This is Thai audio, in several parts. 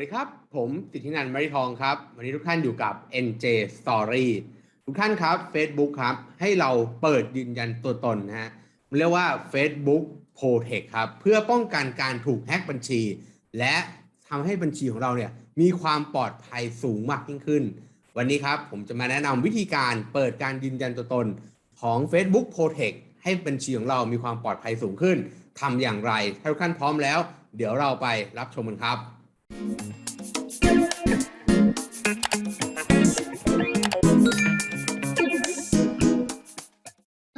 วัสดีครับ ผมสิทธินันท์มริทองครับ วันนี้ทุกท่านอยู่กับ NJ Story ทุกท่านครับ Facebook ครับ ให้เราเปิดยืนยันตัวตนนะฮะเรียกว่า Facebook Protect ครับ เพื่อป้องกันการถูกแฮ็กบัญชี และทำให้บัญชีของเราเนี่ยมีความปลอดภัยสูงมากยิ่งขึ้น วันนี้ครับผมจะมาแนะนำวิธีการเปิดการยืนยันตัวตนของ Facebook Protect ให้บัญชีของเรามีความปลอดภัยสูงขึ้นทำอย่างไรถ้าทุกท่านพร้อมแล้ว เดี๋ยวเราไปรับชมกันครับ ท่า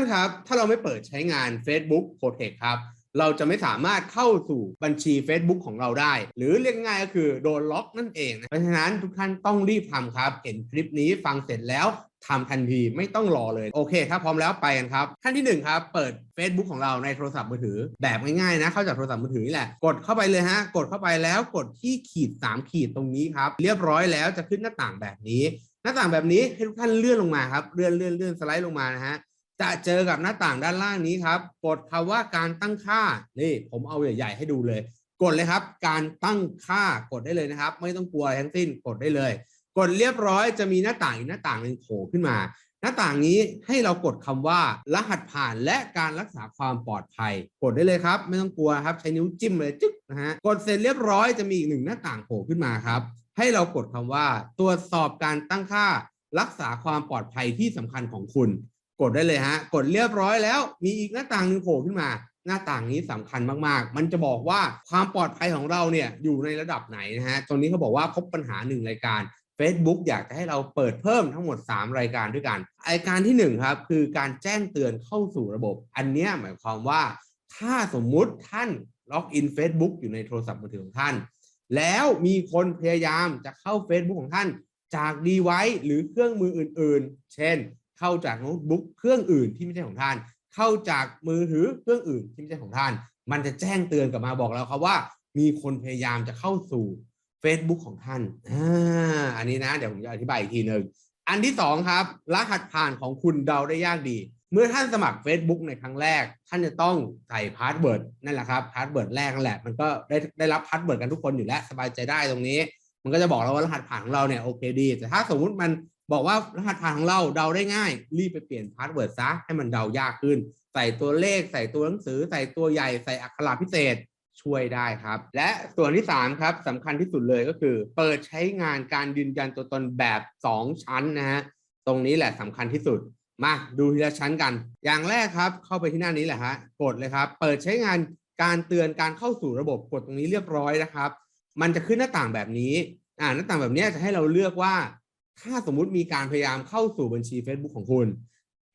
นครับ ถ้าเราไม่เปิดใช้งาน Facebook Protect ครับ เราจะไม่สามารถเข้าสู่บัญชี Facebook ของเราได้ หรือเรียกง่ายก็คือโดนล็อกนั่นเองนะเพราะฉะนั้นทุกท่านต้องรีบทำครับ เห็นคลิปนี้ฟังเสร็จแล้ว ทำทันทีไม่ต้องรอเลย โอเคครับพร้อมแล้วไปกันครับ ขั้นที่หนึ่งครับ เปิด Facebook ของเราในโทรศัพท์มือถือ แบบง่ายๆนะ เข้าจากโทรศัพท์มือถือนี่แหละ กดเข้าไปเลยฮะ กดเข้าไปแล้วกดที่ขีด 3 ขีดตรงนี้ครับ เรียบร้อยแล้วจะขึ้นหน้าต่างแบบนี้ หน้าต่างแบบนี้ให้ทุกท่านเลื่อนลงมาครับ เลื่อนเลื่อนเลื่อนสไลด์ลงมานะฮะจะเจอกับหน้าต่างด้านล่างนี้ครับ กดคำว่าการตั้งค่า นี่ผมเอาใหญ่ๆให้ดูเลย กดเลยครับ การตั้งค่ากดได้เลยนะครับ ไม่ต้องกลัวทั้งสิ้นกดได้เลย กดเรียบร้อยจะมีหน้าต่างอีกหน้าต่างหนึ่งโผล่ขึ้นมา หน้าต่างนี้ให้เรากดคำว่ารหัสผ่านและการรักษาความปลอดภัย กดได้เลยครับ ไม่ต้องกลัวครับใช้นิ้วจิ้มเลยจึ๊กนะฮะกดเสร็จเรียบร้อยจะมีอีกหนึ่งหน้าต่างโผล่ขึ้นมาครับ ให้เรากดคำว่า ตรวจสอบการตั้งค่า รักษาความปลอดภัยที่สำคัญของคุณ กดได้เลยฮะกดเรียบร้อยแล้ว มีอีกหน้าต่างหนึ่งโผล่ขึ้นมาหน้าต่างนี้สำคัญมากๆ มันจะบอกว่าความปลอดภัยของเราเนี่ยอยู่ในระดับไหนนะฮะ ตรงนี้เขาบอกว่าพบปัญหาหนึ่งรายการ Facebook อยากจะให้เราเปิดเพิ่มทั้งหมด 3 รายการด้วยกัน รายการที่ 1 ครับ คือการแจ้งเตือนเข้าสู่ระบบ อันนี้หมายความว่า ถ้าสมมุติท่านล็อกอิน Facebook อยู่ในโทรศัพท์มือถือของท่าน แล้วมีคนพยายามจะเข้า Facebook ของท่าน จากดีไว c e หรือเครื่องมืออื่น ๆ เช่น เข้าจากโน้ตบุ๊กเครื่องอื่นที่ไม่ใช่ของท่าน เข้าจากมือถือเครื่องอื่นที่ไม่ใช่ของท่าน มันจะแจ้งเตือนกลับมาบอกเราครับว่า มีคนพยายามจะเข้าสู่ Facebook ของท่านอ่าอันนี้นะ เดี๋ยวผมจะอธิบายอีกทีหนึ่งอันที่สองครับ รหัสผ่านของคุณเดาได้ยากดี เมื่อท่านสมัคร Facebook ในครั้งแรก ท่านจะต้องใส่พาสเวิร์ดนั่นแหละครับพาสเวิร์ดแรกนั่นแหละ มันก็ได้ได้รับพาสเวิร์ดกันทุกคนอยู่แล้วสบายใจได้ตรงนี้ มันก็จะบอกเราว่ารหัสผ่านของเราเนี่ยโอเคดี แต่ถ้าสมมุติมันบอกว่ารหัสผ่านของเราเดาได้ง่าย รีบไปเปลี่ยนพาสเวิร์ดซะให้มันเดายากขึ้น ใส่ตัวเลขใส่ตัวหนังสือ ใส่ตัวใหญ่ใส่อักขระพิเศษ ช่วยได้ครับ และส่วนที่3ครับสำคัญที่สุดเลยก็คือ เปิดใช้งานการยืนยันตัวตนแบบ 2 ชั้นนะฮะตรงนี้แหละสำคัญที่สุดมาดูทีละชั้นกัน อย่างแรกครับ เข้าไปที่หน้านี้แหละฮะกดเลยครับ เปิดใช้งานการเตือนการเข้าสู่ระบบกดตรงนี้เรียบร้อยนะครับ มันจะขึ้นหน้าต่างแบบนี้อ่าหน้าต่างแบบนี้จะให้เราเลือกว่า ถ้าสมมุติมีการพยายามเข้าสู่บัญชี Facebook ของคุณ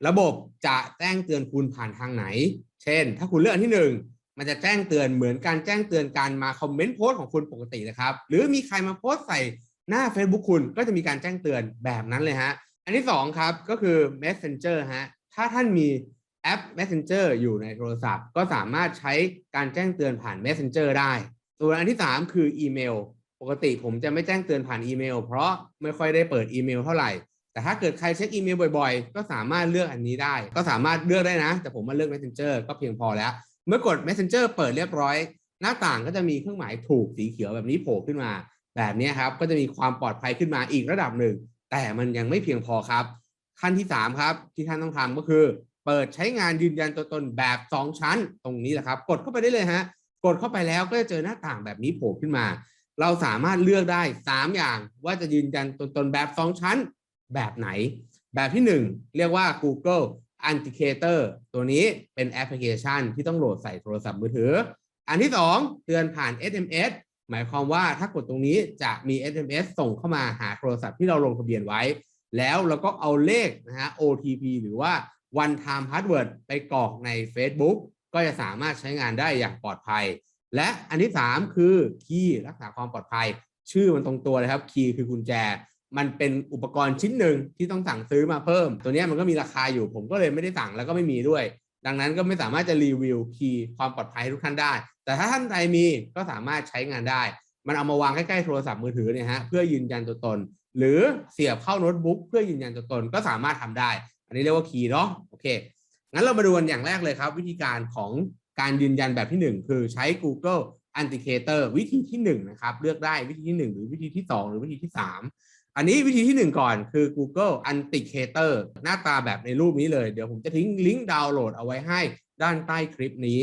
ระบบจะแจ้งเตือนคุณผ่านทางไหน เช่น ถ้าคุณเลือกอันที่หนึ่ง มันจะแจ้งเตือนเหมือนการแจ้งเตือนการมาคอมเมนต์โพสต์ของคุณปกตินะครับ หรือมีใครมาโพสต์ใส่หน้า Facebook คุณก็จะมีการแจ้งเตือนแบบนั้นเลยฮะ อันที่สองครับก็คือ Messenger ฮะ ถ้าท่านมีแอป Messenger อยู่ในโทรศัพท์ ก็สามารถใช้การแจ้งเตือนผ่าน Messenger ได้ส่วนอันที่สามคืออีเมล ปกติผมจะไม่แจ้งเตือนผ่านอีเมล เพราะไม่ค่อยได้เปิดอีเมลเท่าไหร่ แต่ถ้าเกิดใครเช็คอีเมลบ่อยๆ ก็สามารถเลือกอันนี้ได้ ก็สามารถเลือกได้นะ แต่ผมมาเลือก Messenger ก็เพียงพอแล้ว เมื่อกด Messenger เปิดเรียบร้อย หน้าต่างก็จะมีเครื่องหมายถูกสีเขียวแบบนี้โผล่ขึ้นมา แบบนี้ครับก็จะมีความปลอดภัยขึ้นมาอีกระดับหนึ่ง แต่มันยังไม่เพียงพอครับ ขั้นที่ 3 ครับ ที่ท่านต้องทำก็คือ เปิดใช้งานยืนยันตัวตนแบบ 2 ชั้น ตรงนี้แหละครับ กดเข้าไปได้เลยฮะกดเข้าไปแล้วก็จะเจอหน้าต่างแบบนี้โผล่ขึ้นมา เราสามารถเลือกได้ 3 อย่างว่าจะยืนยันตัวตนแบบ 2 ชั้น แบบไหน แบบที่ 1 เรียกว่า Google Authenticator ตัวนี้เป็นแอปพลิเคชันที่ต้องโหลดใส่โทรศัพท์มือถือ อันที่ 2 เตือนผ่าน SMS หมายความว่าถ้ากดตรงนี้จะมี SMS ส่งเข้ามาหาโทรศัพท์ที่เราลงทะเบียนไว้ แล้วเราก็เอาเลขนะฮะ OTP หรือว่า one time password ไปกรอกใน Facebook ก็จะสามารถใช้งานได้อย่างปลอดภัย และอันที่ 3 คือคีย์รักษาความปลอดภัย ชื่อมันตรงตัวเลยครับคีย์คือกุญแจ มันเป็นอุปกรณ์ชิ้นหนึ่งที่ต้องสั่งซื้อมาเพิ่ม ตัวนี้มันก็มีราคาอยู่ ผมก็เลยไม่ได้สั่งแล้วก็ไม่มีด้วย ดังนั้นก็ไม่สามารถจะรีวิวคีย์ความปลอดภัยให้ทุกท่านได้ แต่ถ้าท่านใดมีก็สามารถใช้งานได้ มันเอามาวางใกล้ๆโทรศัพท์มือถือเนี่ยฮะเพื่อยืนยันตัวตน หรือเสียบเข้าโน้ตบุ๊กเพื่อยืนยันตัวตนก็สามารถทำได้ อันนี้เรียกว่าคีย์เนาะโอเคงั้นเรามาดูกันอย่างแรกเลยครับ วิธีการของการยืนยันแบบที่ 1 คือใช้ Google Authenticator วิธีที่1นะครับเลือกได้วิธีที่ 1 หรือวิธีที่ 2 หรือวิธีที่ 3 อันนี้วิธีที่ 1 ก่อนคือ Google Authenticator หน้าตาแบบในรูปนี้เลย เดี๋ยวผมจะทิ้งลิงก์ดาวน์โหลดเอาไว้ให้ด้านใต้คลิปนี้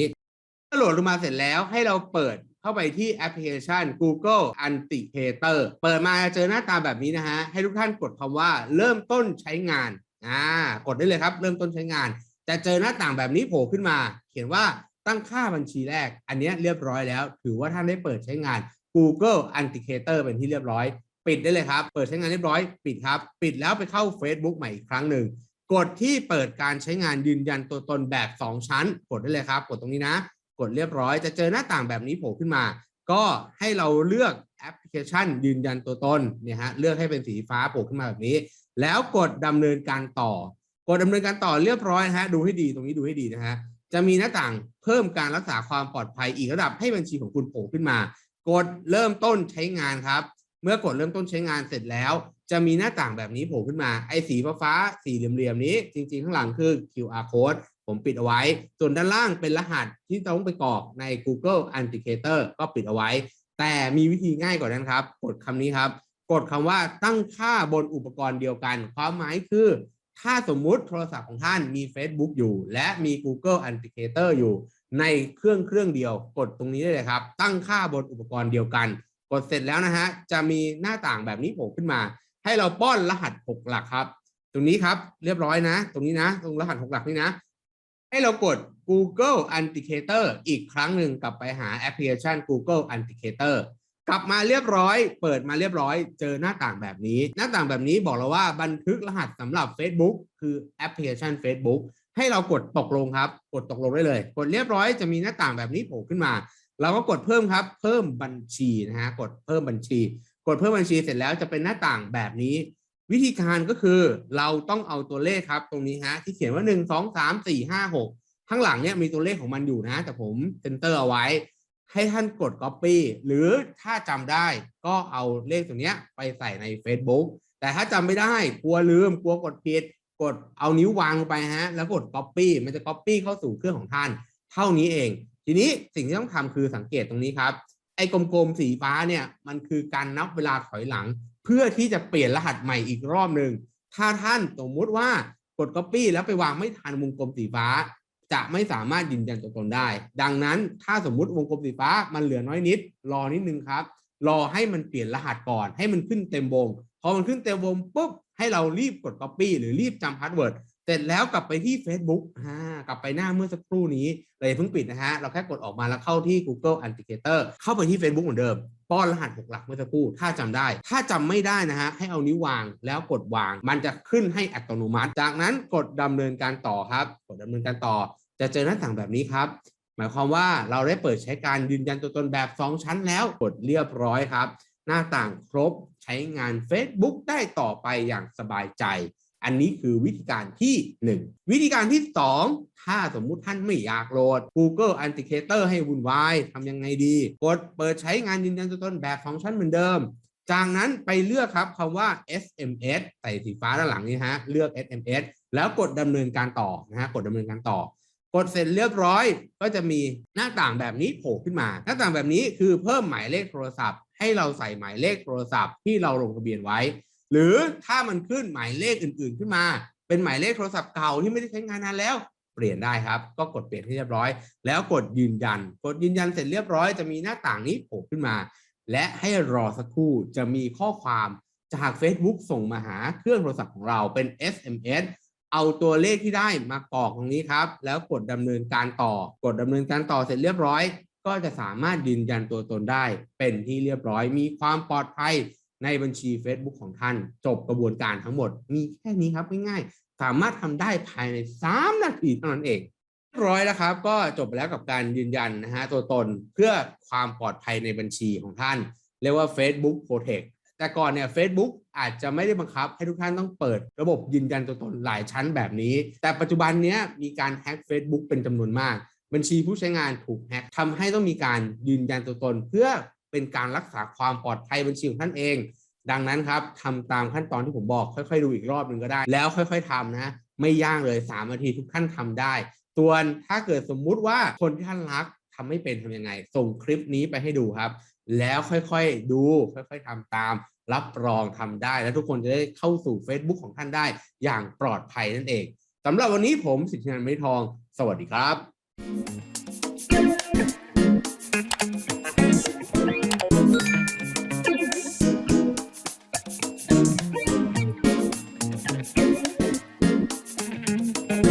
ถ้าโหลดลงมาเสร็จแล้วให้เราเปิดเข้าไปที่แอปพลิเคชัน Google Authenticator เปิดมาเจอหน้าตาแบบนี้นะฮะ ให้ทุกท่านกดคำว่าเริ่มต้นใช้งานอ่ากดได้เลยครับ เริ่มต้นใช้งาน จะเจอหน้าต่างแบบนี้โผล่ขึ้นมา เขียนว่าตั้งค่าบัญชีแรก อันนี้เรียบร้อยแล้ว ถือว่าท่านได้เปิดใช้งาน Google Authenticator เป็นที่เรียบร้อย ปิดได้เลยครับ เปิดใช้งานเรียบร้อยปิดครับ ปิดแล้วไปเข้า Facebook ใหม่อีกครั้งหนึ่งกดที่เปิดการใช้งานยืนยันตัวตนแบบ 2 ชั้น กดได้เลยครับ กดตรงนี้นะ กดเรียบร้อยจะเจอหน้าต่างแบบนี้โผล่ขึ้นมา ก็ให้เราเลือกแอปพลิเคชัน ยืนยันตัวตนเนี่ยฮะเลือกให้เป็นสีฟ้าโผล่ขึ้นมาแบบนี้ แล้วกดดำเนินการต่อ กดดำเนินการต่อเรียบร้อยฮะดูให้ดีตรงนี้ดูให้ดีนะฮะจะมีหน้าต่างเพิ่มการรักษาความปลอดภัยอีกระดับให้บัญชีของคุณโผล่ขึ้นมา กดเริ่มต้นใช้งานครับ เมื่อกดเริ่มต้นใช้งานเสร็จแล้ว จะมีหน้าต่างแบบนี้โผล่ขึ้นมาไอ้สีฟ้าสีเหลี่ยมๆนี้ จริงๆ ข้างหลังคือ QR code ผมปิดเอาไว้ ส่วนด้านล่างเป็นรหัสที่ต้องไปกรอกใน Google Authenticator ก็ปิดเอาไว้ แต่มีวิธีง่ายกว่านั้นครับ กดคำนี้ครับ กดคำว่าตั้งค่าบนอุปกรณ์เดียวกัน ความหมายคือ ถ้าสมมุติโทรศัพท์ของท่านมี Facebook อยู่ และมี Google Authenticator อยู่ ในเครื่องเครื่องเดียว กดตรงนี้ได้เลยครับ ตั้งค่าบนอุปกรณ์เดียวกัน กดเสร็จแล้วนะฮะจะมีหน้าต่างแบบนี้โผล่ขึ้นมา ให้เราป้อนรหัส 6 หลักครับ ตรงนี้ครับเรียบร้อยนะ ตรงนี้นะ ตรงรหัส 6 หลักนี่นะ ให้เรากด Google Authenticator อีกครั้งหนึ่งกลับไปหาแอปพลิเคชัน Google Authenticator กลับมาเรียบร้อย เปิดมาเรียบร้อย เจอหน้าต่างแบบนี้ หน้าต่างแบบนี้บอกเราว่าบันทึกรหัสสำหรับ Facebook คือแอปพลิเคชัน Facebook ให้เรากดตกลงครับ กดตกลงได้เลย กดเรียบร้อยจะมีหน้าต่างแบบนี้โผล่ขึ้นมา เราก็กดเพิ่มครับ เพิ่มบัญชีนะฮะกดเพิ่มบัญชี กดเพิ่มบัญชีเสร็จแล้วจะเป็นหน้าต่างแบบนี้ วิธีการก็คือเราต้องเอาตัวเลขครับ ตรงนี้ฮะที่เขียนว่า 1 2 3 4 5 6 ข้างหลังเนี่ยมีตัวเลขของมันอยู่นะ แต่ผมเซนเตอร์เอาไว้ ให้ท่านกด Copy หรือถ้าจำได้ก็เอาเลขตัวเนี้ยไปใส่ใน Facebook แต่ถ้าจำไม่ได้กลัวลืมกลัวกดผิดกดเอานิ้ววางลงไปฮะแล้วกด Copy มันจะ Copy เข้าสู่เครื่องของท่าน เท่านี้เอง ทีนี้สิ่งที่ต้องทำคือสังเกตตรงนี้ครับ ไอ้กลมๆสีฟ้าเนี่ยมันคือการนับเวลาถอยหลัง เพื่อที่จะเปลี่ยนรหัสใหม่อีกรอบหนึ่งถ้าท่านสมมุติว่ากด Copy แล้วไปวางไม่ทันวงกลมสีฟ้า จะไม่สามารถยืนยันตัวตนได้ ดังนั้นถ้าสมมุติวงกลมสีฟ้ามันเหลือน้อยนิด รอนิดนึงครับ รอให้มันเปลี่ยนรหัสก่อน ให้มันขึ้นเต็มวงพอมันขึ้นเต็มวงปุ๊บให้เรารีบกด Copy หรือรีบจำพาสเวิร์ด เสร็จแล้วกลับไปที่ Facebook อ่ากลับไปหน้าเมื่อสักครู่นี้เลยาเพิ่งปิดนะฮะ เราแค่กดออกมาแล้วเข้าที่ Google Authenticator เข้าไปที่ Facebook เหมือนเดิม ป้อนรหัส 6 หลักเมื่อสักครู่ ถ้าจำได้ ถ้าจำไม่ได้นะฮะ ให้เอานิ้ววางแล้วกดวาง มันจะขึ้นให้อัตโนมัติ จากนั้นกดดำเนินการต่อครับ กดดำเนินการต่อ จะเจอหน้าต่างแบบนี้ครับ หมายความว่าเราได้เปิดใช้การยืนยันตัวตนแบบ 2 ชั้นแล้ว กดเรียบร้อยครับ หน้าต่างครบ ใช้งาน Facebook ได้ต่อไปอย่างสบายใจ อันนี้คือวิธีการที่ 1 วิธีการที่ 2 ถ้าสมมุติท่านไม่อยากโหลด Google Authenticator ให้วุ่นวายทำยังไงดี กดเปิดใช้งานยืนยันตัวตนแบบ2ชั้นเหมือนเดิม จากนั้นไปเลือกครับคำว่า SMS ใส่สีฟ้าด้านหลังนี้ฮะเลือก SMS แล้วกดดำเนินการต่อนะฮะกดดำเนินการต่อกดเสร็จเรียบร้อยก็จะมีหน้าต่างแบบนี้โผล่ขึ้นมา หน้าต่างแบบนี้คือเพิ่มหมายเลขโทรศัพท์ ให้เราใส่หมายเลขโทรศัพท์ที่เราลงทะเบียนไว้ หรือถ้ามันขึ้นหมายเลขอื่นๆ ขึ้นมา เป็นหมายเลขโทรศัพท์เก่าที่ไม่ได้ใช้งานนานแล้ว เปลี่ยนได้ครับ ก็กดเปลี่ยนให้เรียบร้อย แล้วกดยืนยัน กดยืนยันเสร็จเรียบร้อยจะมีหน้าต่างนี้โผล่ขึ้นมา และให้รอสักครู่จะมีข้อความจาก Facebook ส่งมาหาเครื่องโทรศัพท์ของเราเป็น SMS เอาตัวเลขที่ได้มากรอกตรงนี้ครับ แล้วกดดำเนินการต่อ กดดำเนินการต่อเสร็จเรียบร้อย ก็จะสามารถยืนยันตัวตนได้ เป็นที่เรียบร้อยมีความปลอดภัย ในบัญชี Facebook ของท่าน จบกระบวนการทั้งหมด มีแค่นี้ครับง่ายๆ สามารถทำได้ภายใน 3 นาทีเท่านั้นเองเรียบร้อยแล้วครับ ก็จบไปแล้วกับการยืนยันนะฮะตัวตนเพื่อความปลอดภัยในบัญชีของท่าน เรียกว่า Facebook Protect แต่ก่อนเนี่ย Facebook อาจจะไม่ได้บังคับให้ทุกท่านต้องเปิดระบบยืนยันตัวตนหลายชั้นแบบนี้ แต่ปัจจุบันเนี้ยมีการแฮ็ก Facebook เป็นจำนวนมาก บัญชีผู้ใช้งานถูกแฮ็กทำให้ต้องมีการยืนยันตัวตนเพื่อ เป็นการรักษาความปลอดภัยบัญชีของท่านเอง ดังนั้นครับทำตามขั้นตอนที่ผมบอกค่อยๆ ดูอีกรอบหนึ่งก็ได้ แล้วค่อย ๆทำนะไม่ยากเลย3นาทีทุกท่านทำได้ตัวถ้าเกิดสมมุติว่าคนที่ท่านรักทำไม่เป็นทำยังไง ส่งคลิปนี้ไปให้ดูครับ แล้วค่อยๆดู ค่อยๆทำตาม รับรองทำได้ และทุกคนจะได้เข้าสู่ Facebook ของท่านได้อย่างปลอดภัยนั่นเองสำหรับวันนี้ผมสิทธินันไม่ทอง สวัสดีครับ